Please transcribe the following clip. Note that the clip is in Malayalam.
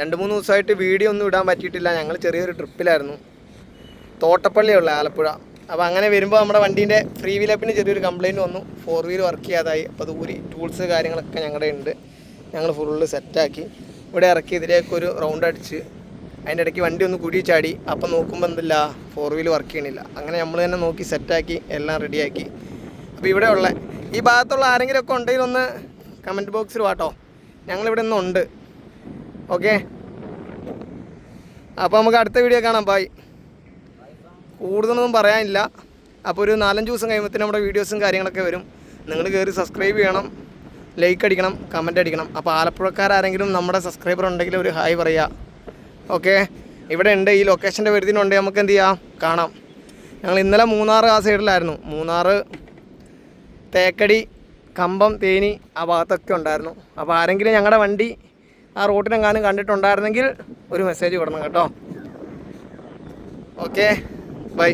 രണ്ട് മൂന്ന് ദിവസമായിട്ട് വീഡിയോ ഒന്നും ഇടാൻ പറ്റിയിട്ടില്ല. ഞങ്ങൾ ചെറിയൊരു ട്രിപ്പിലായിരുന്നു. തോട്ടപ്പള്ളിയുള്ള ആലപ്പുഴ. അപ്പോൾ അങ്ങനെ വരുമ്പോൾ നമ്മുടെ വണ്ടീന്റെ ഫ്രീ വീലപ്പിന് ചെറിയൊരു കംപ്ലയിന്റ് വന്നു. ഫോർ വീൽ വർക്ക് ചെയ്യാതായി. അപ്പോൾ അത് ഊരി ടൂൾസ് കാര്യങ്ങളൊക്കെ ഞങ്ങളുടെ ഉണ്ട് ഞങ്ങൾ ഫുള്ള് സെറ്റാക്കി ഇവിടെ ഇറക്കി ഇതിലേക്ക് ഒരു റൗണ്ട് അടിച്ച്. അതിന്റെ ഇടയ്ക്ക് വണ്ടി ഒന്ന് കുടി ചാടി. അപ്പം നോക്കുമ്പോൾ എന്തില്ല? ഫോർ വീൽ വർക്ക് ചെയ്യണില്ല. അങ്ങനെ നമ്മൾ തന്നെ നോക്കി സെറ്റാക്കി എല്ലാം റെഡിയാക്കി അപ്പോൾ ഇവിടെ ഉള്ള. ഈ ഭാഗത്തുള്ള ആരെങ്കിലും ഒക്കെ ഉണ്ടെങ്കിൽ ഒന്ന് കമന്റ് ബോക്സിൽ വാട്ടോ ഞങ്ങളിവിടെ ഇന്ന് ഉണ്ട്. ഓക്കെ. അപ്പോൾ നമുക്ക് അടുത്ത വീഡിയോ കാണാം. ബൈ കൂടുതലൊന്നും പറയാനില്ല. അപ്പോൾ ഒരു നാലഞ്ച് ദിവസം കഴിയുമ്പോഴത്തേനും നമ്മുടെ വീഡിയോസും കാര്യങ്ങളൊക്കെ വരും. നിങ്ങൾ കയറി സബ്സ്ക്രൈബ് ചെയ്യണം. ലൈക്ക് അടിക്കണം കമന്റ് അടിക്കണം. അപ്പോൾ ആലപ്പുഴക്കാരെങ്കിലും നമ്മുടെ സബ്സ്ക്രൈബർ ഉണ്ടെങ്കിൽ ഒരു ഹായ് പറയുക ഓക്കെ ഇവിടെ ഉണ്ട് ഈ ലൊക്കേഷന്റെ വരുത്തിനുണ്ട് നമുക്ക് എന്ത് ചെയ്യാം? കാണാം. ഞങ്ങൾ ഇന്നലെ മൂന്നാർ ആ സൈഡിലായിരുന്നു മൂന്നാറ് തേക്കടി കമ്പം തേനി ആ ഭാഗത്തൊക്കെ ഉണ്ടായിരുന്നു. അപ്പോൾ ആരെങ്കിലും ഞങ്ങളുടെ വണ്ടി ആ റൂട്ടിനെങ്ങാനും കണ്ടിട്ടുണ്ടായിരുന്നെങ്കിൽ ഒരു മെസ്സേജ് വിടണം കേട്ടോ. Okay bye